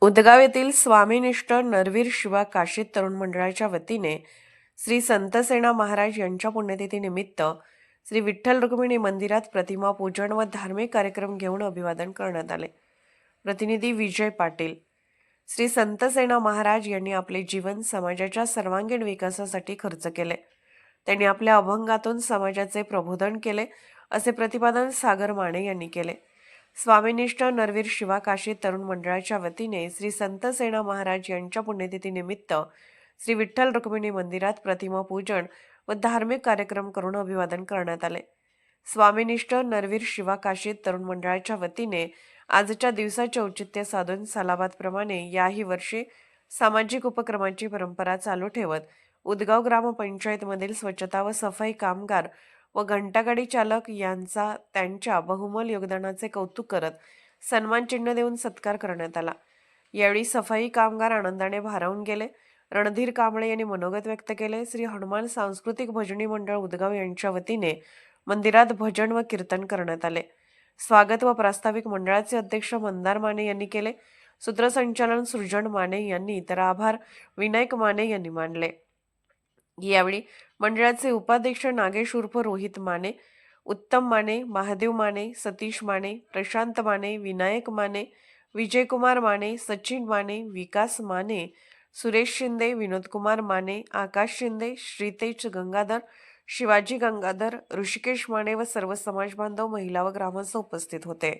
उदगाव येथील स्वामीनिष्ठ नरवीर शिवा काशीद तरुण मंडळाच्या वतीने श्री संतसेना महाराज यांच्या पुण्यतिथीनिमित्त श्री विठ्ठल रुक्मिणी मंदिरात प्रतिमा पूजन व धार्मिक कार्यक्रम घेऊन अभिवादन करण्यात आले. प्रतिनिधी विजय पाटील. श्री संतसेना महाराज यांनी आपले जीवन समाजाच्या सर्वांगीण विकासासाठी खर्च केले. त्यांनी आपल्या अभंगातून समाजाचे प्रबोधन केले असे प्रतिपादन सागर माने यांनी केले. स्वामीनिष्ठ नरवीर शिवाकाशी तरुण मंडळाच्या वतीने श्री संत सेना महाराज यांच्या पुण्यतिथी निमित्त श्री विठ्ठल रुक्मिणी मंदिरात प्रतिमा पूजन व धार्मिक कार्यक्रम करून अभिवादन करण्यात आले. स्वामीनिष्ठ नरवीर शिवाकाशी तरुण मंडळाच्या वतीने आजच्या दिवसाचे औचित्य साधून सालाबादप्रमाणे याही वर्षी सामाजिक उपक्रमांची परंपरा चालू ठेवत उदगाव ग्रामपंचायतमधील स्वच्छता व सफाई कामगार व घंटागाडी चालक यांचा त्यांच्या बहुमोल योगदानाचे कौतुक करत सन्मान चिन्ह देऊन सत्कार करण्यात आला. यावेळी सफाई कामगार आनंदाने भारावून गेले. रणधीर कांबळे यांनी मनोगत व्यक्त केले. श्री हनुमान सांस्कृतिक भजनी मंडळ उदगाव यांच्या वतीने मंदिरात भजन व कीर्तन करण्यात आले. स्वागत व प्रास्ताविक मंडळाचे अध्यक्ष मंदार माने यांनी केले. सूत्रसंचालन सृजन माने यांनी तर आभार विनायक माने यांनी मानले. यावेळी मंडळाचे उपाध्यक्ष नागेश उर्फ रोहित माने उत्तम माने महादेव माने सतीश माने प्रशांत माने विनायक माने विजयकुमार माने सचिन माने विकास माने सुरेश शिंदे विनोदकुमार माने आकाश शिंदे श्रीतेज गंगाधर शिवाजी गंगाधर ऋषिकेश माने व सर्व समाज बांधव महिला व ग्रामस्थ उपस्थित होते.